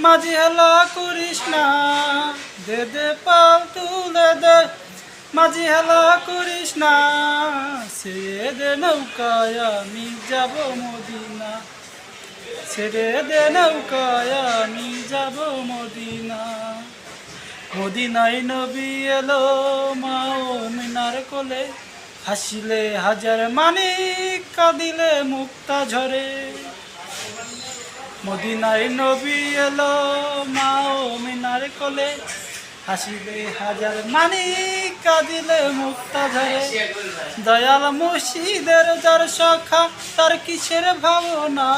মাঝি হেলা করিস না। দে দে, পাল তুলে দে। মাঝি হেলা করিস না। ছেড়ে দে নৌকায়, আমি যাব মদিনা। ছেড়ে দে নৌকায়, আমি যাব মদিনা। মদিনায় নবী এলো মা মিনার কোলে। হাসিলে হাজার মানিক, কাঁদিলে মুক্তা ঝরে। মদিনায় নবী এলো মা মিনার কোলে। হাসিলে হাজার মানিক কাঁদিলে মুক্তা ঝরে দয়াল মুর্শিদের যার সখা, তার কিসের ভাবনা?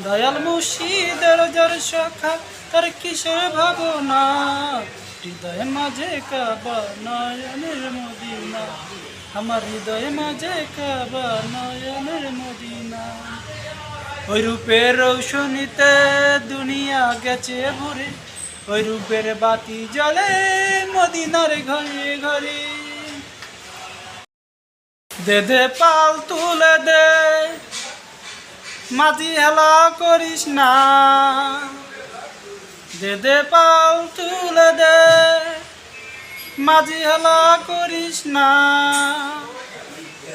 দয়াল মুর্শিদের যার সখা, তার কিসের ভাবনা? হৃদয় মাঝে কাবা নয়নের মদিনা। আমার হৃদয় মাঝে কাবা নয়নের মদিনা। ওই রূপের রৌশনীতে দুনিয়া গেছে ভরে। ওই রূপের বাতি জ্বলে মদিনার ঘরে ঘরে। দে দে, পাল তুলে দে, মাঝি হেলা করিস না। দে দে, পাল তুলে দে, মাঝি হেলা করিস না।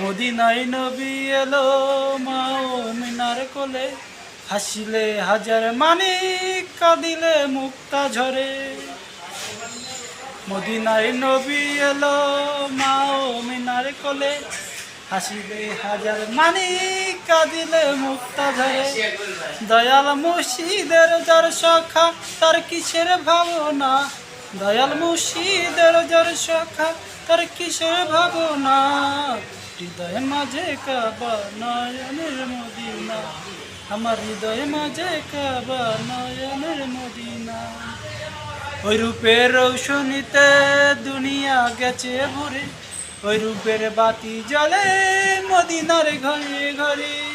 মদিনায় নবী এলো মিনার কোলে। হাসিলে হাজার মানিক, কাঁদিলে মুক্তা ঝরে। মদিনাই নবী এলো মিনার কোলে। হাসিলে হাজার মানিক, কাঁদিলে মুক্তা ঝরে। দয়াল মুর্শিদের যার সখা, তার কিসের ভাবনা? দয়াল মুর্শিদের যার সখা, তার কিসের ভাবনা? হৃদয় মাঝে কাবা নয়নের মদিনা। আমার হৃদয় মাঝে কাবা নয়নের মদিনা। ওই রূপের রৌশনীতে দুনিয়া গেছে ভরে। ওই রূপের বাতি জ্বলে মদিনার ঘরে ঘরে।